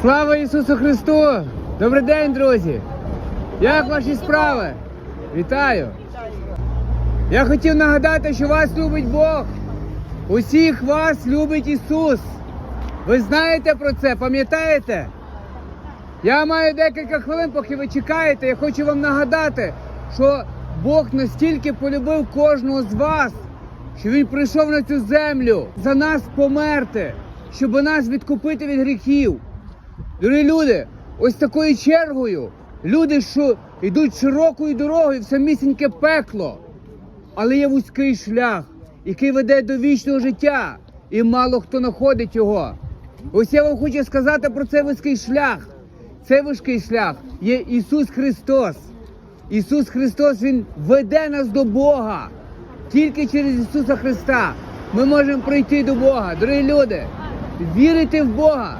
Слава Ісусу Христу! Добрий день, друзі! Як ваші справи? Вітаю! Я хотів нагадати, що вас любить Бог. Усіх вас любить Ісус. Ви знаєте про це, пам'ятаєте? Я маю декілька хвилин, поки ви чекаєте. Я хочу вам нагадати, що Бог настільки полюбив кожного з вас, що Він прийшов на цю землю за нас померти, щоб нас відкупити від гріхів. Дорогі люди, ось такою чергою люди, що йдуть широкою дорогою в самісіньке пекло, але є вузький шлях, який веде до вічного життя, і мало хто знаходить його. Ось я вам хочу сказати про цей вузький шлях. Цей вузький шлях є Ісус Христос. Ісус Христос Він веде нас до Бога. Тільки через Ісуса Христа ми можемо прийти до Бога. Дорогі люди, вірите в Бога,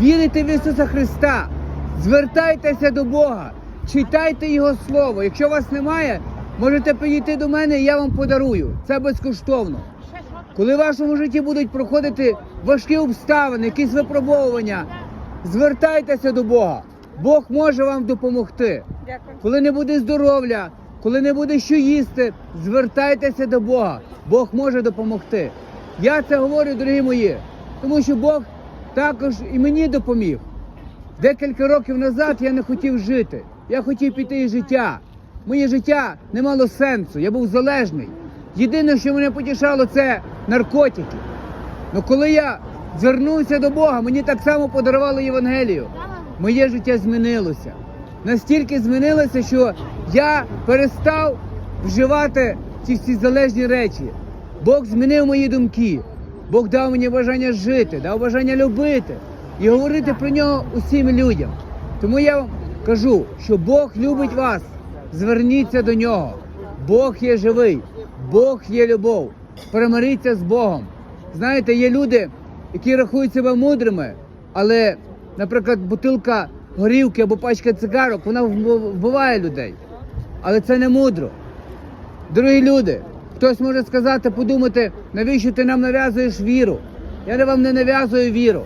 вірите в Ісуса Христа, звертайтеся до Бога, читайте Його Слово. Якщо вас немає, можете підійти до мене, і я вам подарую. Це безкоштовно. Коли в вашому житті будуть проходити важкі обставини, якісь випробовування, звертайтеся до Бога. Бог може вам допомогти. Коли не буде здоров'я, коли не буде що їсти, звертайтеся до Бога. Бог може допомогти. Я це говорю, дорогі мої, тому що Бог також і мені допоміг. Декілька років назад я не хотів жити. Я хотів піти із життя. Моє життя не мало сенсу, я був залежний. Єдине, що мене потішало, це наркотики. Ну коли я звернувся до Бога, мені так само подарували Євангелію. Моє життя змінилося. Настільки змінилося, що я перестав вживати ці всі залежні речі. Бог змінив мої думки. Бог дав мені бажання жити, дав бажання любити і говорити про нього усім людям. Тому я вам кажу, що Бог любить вас. Зверніться до нього. Бог є живий, Бог є любов. Примиріться з Богом. Знаєте, є люди, які рахують себе мудрими, але, наприклад, бутилка горілки або пачка цигарок, вона вбиває людей. Але це не мудро. Дорогі люди, хтось може сказати, подумати, навіщо ти нам нав'язуєш віру? Я вам не нав'язую віру.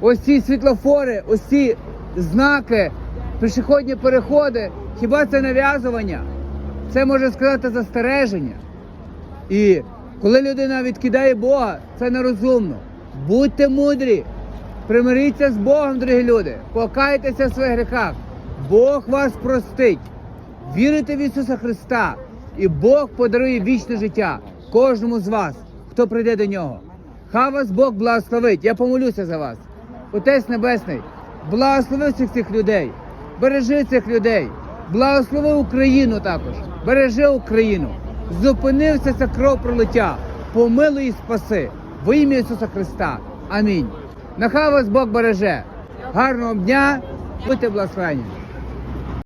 Ось ці світлофори, ось ці знаки, пішохідні переходи, хіба це нав'язування? Це може сказати застереження. І коли людина відкидає Бога, це нерозумно. Будьте мудрі, примиріться з Богом, дорогі люди, покайтеся в своїх гріхах. Бог вас простить. Вірите в Ісуса Христа, і Бог подарує вічне життя кожному з вас, хто прийде до нього. Хай вас Бог благословить. Я помолюся за вас. Отець Небесний, благослови всіх цих людей, бережи цих людей, благослови Україну також, бережи Україну. Зупинився ця кров пролиття, помилуй і спаси. Во ім'я Ісуса Христа. Амінь. Нехай вас Бог береже. Гарного дня, будьте благословені.